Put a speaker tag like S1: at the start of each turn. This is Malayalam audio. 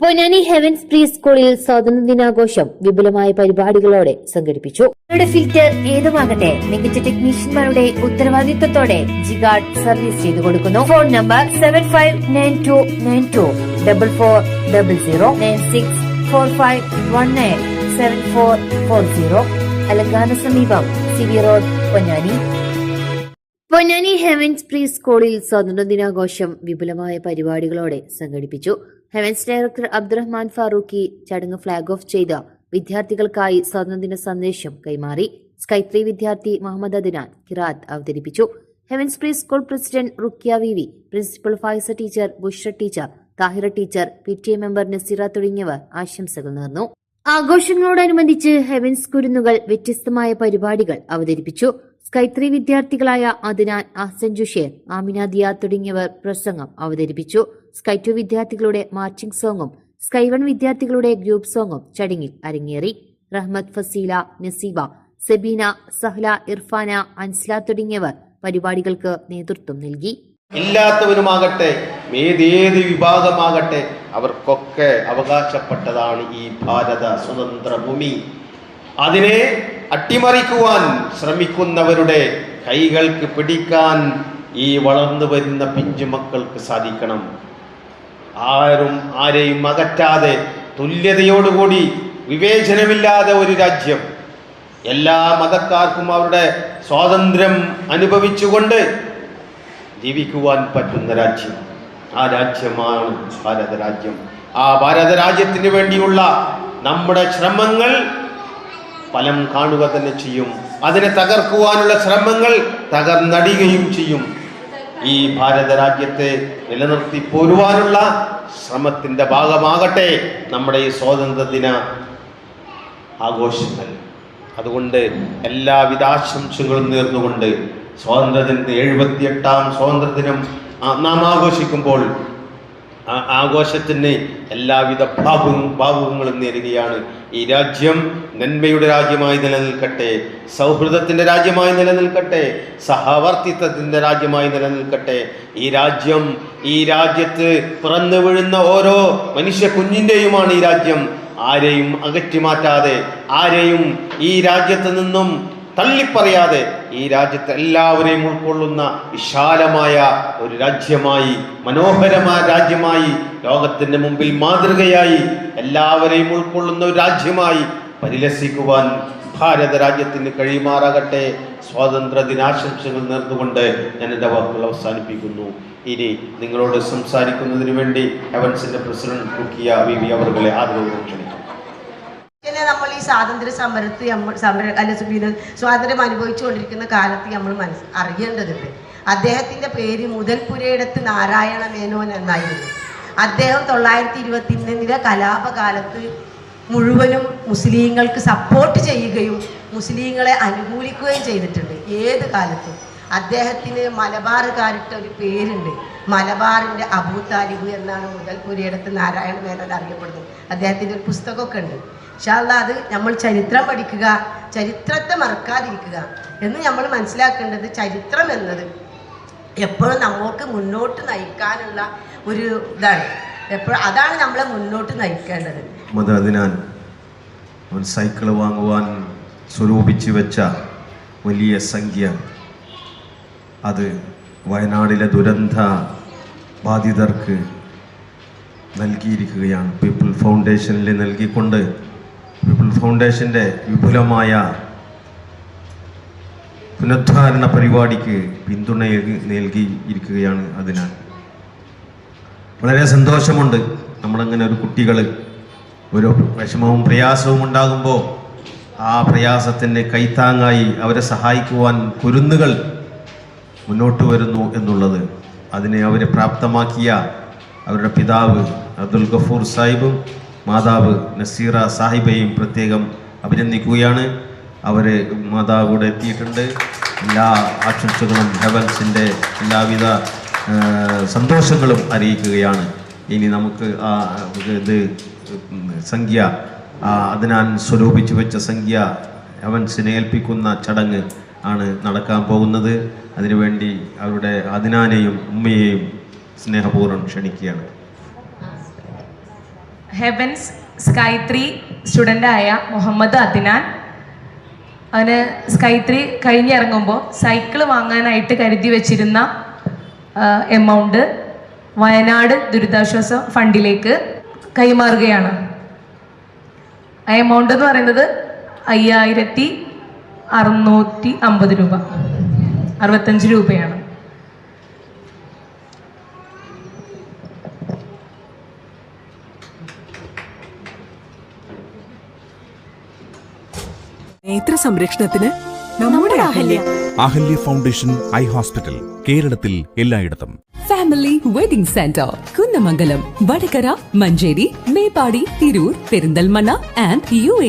S1: പൊന്നാനി ഹെവൻസ് പ്രീ സ്കൂളിൽ സ്വാതന്ത്ര്യ ദിനാഘോഷം വിപുലമായ പരിപാടികളോടെ സംഘടിപ്പിച്ചു. നിങ്ങളുടെ ഫിൽറ്റർ ഏതുമാകട്ടെ മികച്ച ടെക്നീഷ്യന്മാരുടെ ഉത്തരവാദിത്വത്തോടെ ജിഗാർഡ് സർവീസ് ചെയ്തു കൊടുക്കുന്നു. Phone number seven five nine two nine two double four double zero nine six four five one nine seven four four zero അലങ്കാന സമീപം CV road Ponnani. Ponnani Heavens pre സ്കൂളിൽ സ്വാതന്ത്ര്യ ദിനാഘോഷം വിപുലമായ പരിപാടികളോടെ സംഘടിപ്പിച്ചു. ഹെവൻസ് ഡയറക്ടർ അബ്ദുറഹ്മാൻ ഫാറൂഖി ചടങ്ങ് ഫ്ളാഗ് ഓഫ് ചെയ്ത വിദ്യാർത്ഥികൾക്കായി സ്വാതന്ത്ര്യദിന സന്ദേശം കൈമാറി. സ്കൈ ത്രീ വിദ്യാർത്ഥി മുഹമ്മദ് അദിനാൻ കിറാത്ത് അവതരിപ്പിച്ചു. Heavens pre school president Rukhiya V V principal Faiza teacher Bushra teacher Tahira teacher P T A member Nazeera തുടങ്ങിയവർ ആശംസകൾ നേർന്നു. ആഘോഷങ്ങളോടനുബന്ധിച്ച് ഹെവൻസ് കുരുന്നുകൾ വ്യത്യസ്തമായ പരിപാടികൾ അവതരിപ്പിച്ചു. സ്കൈത്രി വിദ്യാർത്ഥികളായ അദ്നാൻ അഹ്സൻ ജുഷേർ ആമിന ദിയ തുടങ്ങിയവർ പ്രസംഗം അവതരിപ്പിച്ചു. സ്കൈ ടു വിദ്യാർത്ഥികളുടെ മാർച്ചിംഗ് സോങ്ങും സ്കൈ വൺ വിദ്യാർത്ഥികളുടെ ഗ്രൂപ്പ് സോങ്ങും ചടങ്ങിൽ അരങ്ങേറി. റഹ്മത്ത് ഫസീല നസീബ സെബീന സഹ്ല ഇർഫാന അൻസ്ല തുടങ്ങിയവർ പരിപാടികൾക്ക് നേതൃത്വം നൽകി.
S2: ഇല്ലാത്തവരുമാകട്ടെ ഏതേത് വിഭാഗമാകട്ടെ അവർക്കൊക്കെ അവകാശപ്പെട്ടതാണ് ഈ ഭാരത സ്വതന്ത്ര ഭൂമി. അതിനെ അട്ടിമറിക്കുവാൻ ശ്രമിക്കുന്നവരുടെ കൈകൾക്ക് പിടിക്കാൻ ഈ വളർന്നു വരുന്ന പിഞ്ചു മക്കൾക്ക് സാധിക്കണം. ആരും ആരെയും അകറ്റാതെ തുല്യതയോടുകൂടി വിവേചനമില്ലാതെ ഒരു രാജ്യം. എല്ലാ മതക്കാർക്കും അവരുടെ സ്വാതന്ത്ര്യം അനുഭവിച്ചുകൊണ്ട് ജീവിക്കുവാൻ പറ്റുന്ന രാജ്യം. ആ രാജ്യമാണ് ഭാരത രാജ്യം ആ ഭാരത രാജ്യത്തിന് വേണ്ടിയുള്ള നമ്മുടെ ശ്രമങ്ങൾ ഫലം കാണുക തന്നെ ചെയ്യും. അതിനെ തകർക്കുവാനുള്ള ശ്രമങ്ങൾ തകർന്നടിയുകയും ചെയ്യും. ഈ ഭാരത രാജ്യത്തെ നിലനിർത്തി പോരുവാനുള്ള ശ്രമത്തിന്റെ ഭാഗമാകട്ടെ നമ്മുടെ ഈ സ്വാതന്ത്ര്യ ദിന ആഘോഷങ്ങൾ. അതുകൊണ്ട് എല്ലാവിധ ആശംസകളും നേർന്നുകൊണ്ട് സ്വാതന്ത്ര്യദിനത്തെ എഴുപത്തിയെട്ടാം സ്വാതന്ത്ര്യദിനം നാം ആഘോഷിക്കുമ്പോൾ ആഘോഷത്തിന് എല്ലാവിധ ഭാവുക ഭാവുകങ്ങളും നേരുകയാണ്. ഈ രാജ്യം നന്മയുടെ രാജ്യമായി നിലനിൽക്കട്ടെ സൗഹൃദത്തിന്റെ രാജ്യമായി നിലനിൽക്കട്ടെ സഹവർത്തിത്വത്തിന്റെ രാജ്യമായി നിലനിൽക്കട്ടെ. ഈ രാജ്യം ഈ രാജ്യത്ത് പിറന്നു വീഴുന്ന ഓരോ മനുഷ്യ കുഞ്ഞിന്റെയുമാണ് ഈ രാജ്യം. ആരെയും അകറ്റി മാറ്റാതെ ആരെയും ഈ രാജ്യത്ത് നിന്നും തള്ളിപ്പറയാതെ ഈ രാജ്യത്തെ എല്ലാവരെയും ഉൾക്കൊള്ളുന്ന വിശാലമായ ഒരു രാജ്യമായി മനോഹരമായ രാജ്യമായി ലോകത്തിന്റെ മുമ്പിൽ മാതൃകയായി എല്ലാവരെയും ഉൾക്കൊള്ളുന്ന ഒരു രാജ്യമായി പരിലസിക്കുവാൻ ഭാരത രാജ്യത്തിന് കഴിയുമാറാകട്ടെ. സ്വാതന്ത്ര്യ ദിനാശംസകൾ നേർന്നുകൊണ്ട് ഞാൻ എന്റെ വാക്കുകൾ അവസാനിപ്പിക്കുന്നു. ഇനി നിങ്ങളോട് സംസാരിക്കുന്നതിന് വേണ്ടി ഹെവൻസിന്റെ പ്രസിഡന്റ് കുക്കിയ വി വി അവരുടെ ആദരവ് ക്ഷണിക്കും
S3: സ്വാതന്ത്ര്യ സമരത്ത് നമ്മൾ സമര അല്ല പിന്നെ സ്വാതന്ത്ര്യം അനുഭവിച്ചുകൊണ്ടിരിക്കുന്ന കാലത്ത് നമ്മൾ മനസ്സ് അറിയേണ്ടതുണ്ട് അദ്ദേഹത്തിന്റെ പേര് മുതൽപുരയിടത്ത് നാരായണ മേനോൻ എന്നായിരുന്നു. അദ്ദേഹം തൊള്ളായിരത്തി ഇരുപത്തിയൊന്നിലെ കലാപകാലത്ത് മുഴുവനും മുസ്ലിങ്ങൾക്ക് സപ്പോർട്ട് ചെയ്യുകയും മുസ്ലിങ്ങളെ അനുകൂലിക്കുകയും ചെയ്തിട്ടുണ്ട്. ഏത് കാലത്തും. അദ്ദേഹത്തിന് മലബാറുകാരിട്ട ഒരു പേരുണ്ട്. മലബാറിന്റെ അബൂ താലിബ് എന്നാണ് മുതൽപുരയിടത്ത് നാരായണ മേനോൻ അറിയപ്പെടുന്നത്. അദ്ദേഹത്തിന്റെ ഒരു പുസ്തകമൊക്കെ ഉണ്ട്. ഇൻഷാല്ല അത് നമ്മൾ ചരിത്രം പഠിക്കുക ചരിത്രത്തെ മറക്കാതിരിക്കുക എന്ന് നമ്മൾ മനസ്സിലാക്കേണ്ടത് ചരിത്രം എന്നത് എപ്പോഴും നമ്മൾക്ക് മുന്നോട്ട് നയിക്കാനുള്ള ഒരു ഇതാണ്. എപ്പോഴും അതാണ് നമ്മളെ മുന്നോട്ട് നയിക്കേണ്ടത്.
S2: അതിനാൽ അവൻ സൈക്കിൾ വാങ്ങുവാൻ സ്വരൂപിച്ച് വെച്ച വലിയ സംഖ്യ. അത് വയനാടിലെ ദുരന്ത ബാധിതർക്ക് നൽകിയിരിക്കുകയാണ്. പീപ്പിൾ ഫൗണ്ടേഷനിൽ നൽകിക്കൊണ്ട് ഫൗണ്ടേഷന്റെ വിപുലമായ പുനരുദ്ധാരണ പരിപാടിക്ക് പിന്തുണ നൽകിയിരിക്കുകയാണ് അതിനാൽ. വളരെ സന്തോഷമുണ്ട് നമ്മളങ്ങനെ ഒരു കുട്ടികൾ ഒരു വിഷമവും പ്രയാസവും ഉണ്ടാകുമ്പോൾ ആ പ്രയാസത്തിന്റെ കൈത്താങ്ങായി അവരെ സഹായിക്കുവാൻ കുരുന്നുകൾ മുന്നോട്ട് വരുന്നു എന്നുള്ളത് അതിനെ അവരെ പ്രാപ്തമാക്കിയ അവരുടെ പിതാവ് അബ്ദുൽ ഗഫൂർ സാഹിബും മാതാവ് നസീറ സാഹിബയും പ്രത്യേകം അഭിനന്ദിക്കുകയാണ്. അവർ മാതാവ് കൂടെ എത്തിയിട്ടുണ്ട്. എല്ലാ ആശംസകളും ഹെവൻസിന്റെ എല്ലാവിധ സന്തോഷങ്ങളും അറിയിക്കുകയാണ്. ഇനി നമുക്ക് ആ ഇത് സംഖ്യ അതിനാൽ സ്വരൂപിച്ചു വെച്ച സംഖ്യ ഹെവൻസിനെ ഏൽപ്പിക്കുന്ന ചടങ്ങ് ആണ് നടക്കാൻ പോകുന്നത്. അതിനുവേണ്ടി അവരുടെ അതിനാനെയും ഉമ്മയെയും സ്നേഹപൂർവം ക്ഷണിക്കുകയാണ്.
S4: ഹെവൻസ് സ്കൈ ത്രീ സ്റ്റുഡന്റായ മുഹമ്മദ് അദ്നാൻ അവന് സ്കൈ ത്രീ കഴിഞ്ഞിറങ്ങുമ്പോൾ സൈക്കിൾ വാങ്ങാനായിട്ട് കരുതി വെച്ചിരുന്ന എമൗണ്ട് വയനാട് ദുരിതാശ്വാസ ഫണ്ടിലേക്ക് കൈമാറുകയാണ്. ആ എമൗണ്ട് എന്ന് പറയുന്നത് അയ്യായിരത്തി അറുന്നൂറ്റി അമ്പത് രൂപ. അറുപത്തഞ്ച് രൂപയാണ്.
S5: നേത്ര സംരക്ഷണത്തിന് നമ്മുടെ Ahalya.
S6: Ahalya foundation eye hospital കേരളത്തിൽ എല്ലായിടത്തും.
S5: Family wedding centre Kunnamangalam Vadakara Manjeri Meppadi Tirur Perinthalmanna and U A